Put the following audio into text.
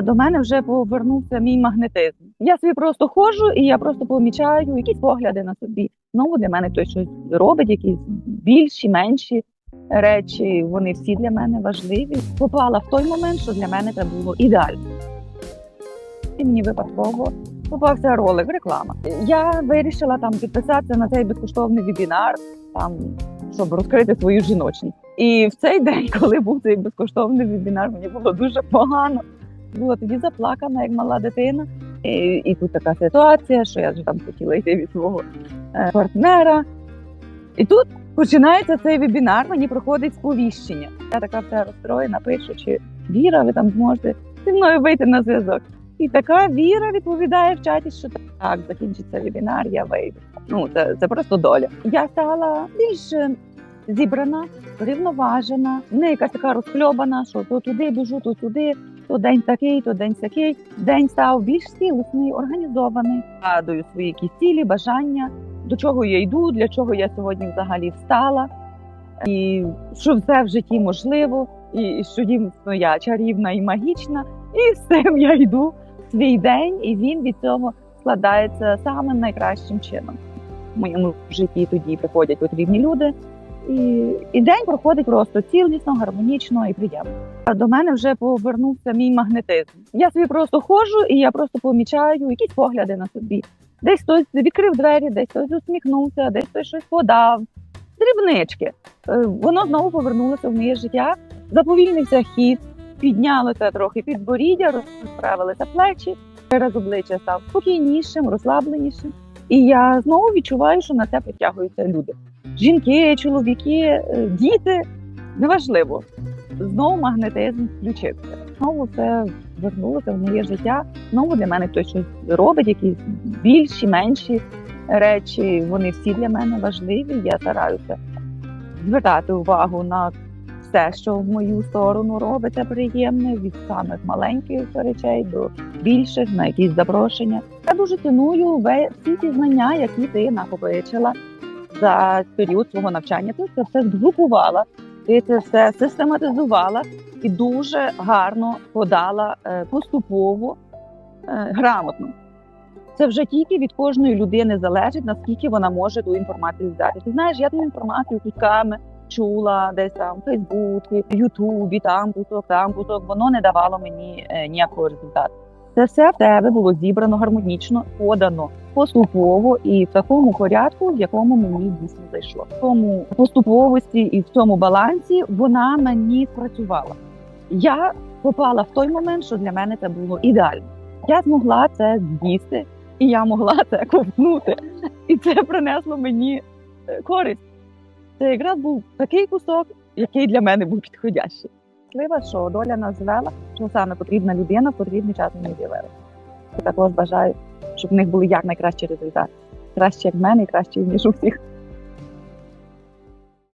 До мене вже повернувся мій магнетизм. Я собі просто ходжу і я просто помічаю якісь погляди на собі. Знову для мене хтось щось робить, якісь більші, менші речі. Вони всі для мене важливі. Попала в той момент, що для мене це було ідеально. І мені випадково попався ролик, реклама. Я вирішила там підписатися на цей безкоштовний вебінар, там щоб розкрити свою жіночність. І в цей день, коли був цей безкоштовний вебінар, мені було дуже погано. Була тоді заплакана, як мала дитина. І, і тут така ситуація, що я вже там хотіла йти від свого е, партнера. І тут починається цей вебінар, мені проходить сповіщення. Я така вся розстроєна, пишу, чи Віра, ви там зможете зі мною вийти на зв'язок. І така Віра відповідає в чаті, що так, закінчиться вебінар, я вийду. Ну, це, це просто доля. Я стала більш е, зібрана, рівноважена, не якась така розхльобана, що то туди біжу, то туди, то день такий, то день такий. День став більш цілісний, організований. Гадую свої якісь цілі, бажання, до чого я йду, для чого я сьогодні взагалі встала, і що все в житті можливо, і що дійсно я чарівна і магічна, і з цим я йду в свій день, і він від цього складається самим найкращим чином. В моєму житті тоді приходять потрібні люди. І, і день проходить просто цілісно, гармонічно і приємно. До мене вже повернувся мій магнетизм. Я собі просто ходжу і я просто помічаю якісь погляди на собі. Десь хтось відкрив двері, десь хтось усміхнувся, десь хтось щось подав. Дрібнички. Е, Воно знову повернулося в моє життя. Заповільнився хід, піднялося трохи підборіддя, розправилися плечі, через обличчя став спокійнішим, розслабленішим. І я знову відчуваю, що на це притягуються люди жінки, чоловіки, е, діти неважливо. Знову магнетизм включився. Знову це вернулося в моє життя. Знову для мене хтось щось робить, якісь більші, менші речі. Вони всі для мене важливі. Я стараюся звертати увагу на все, що в мою сторону робиться приємне, від самих маленьких речей до більших, на якісь запрошення. Я дуже ціную всі ті знання, які ти накопичила за період свого навчання. Ти це все згрупувала, ти це все систематизувала і дуже гарно подала е, поступово, е, грамотно. Це вже тільки від кожної людини залежить, наскільки вона може ту інформацію взяти. Ти знаєш, я ту інформацію кільками чула десь там в Фейсбуці, Ютубі, там кусок, там кусок. Воно не давало мені е, ніякого результату. Це все в тебе було зібрано гармонічно, подано поступово і в такому порядку, в якому мені дійсно зайшло. В тому поступовості і в цьому балансі вона мені спрацювала. Я попала в той момент, що для мене це було ідеально. Я змогла це з'їсти, і я могла це ковтнути. І це принесло мені е, користь. Це якраз був такий кусок, який для мене був підходящий. Щаслива, що доля нас звела, що саме потрібна людина в потрібний час мені з'явилася. Також бажаю, щоб в них були як найкращі результати. Краще як в мене і краще ніж у всіх.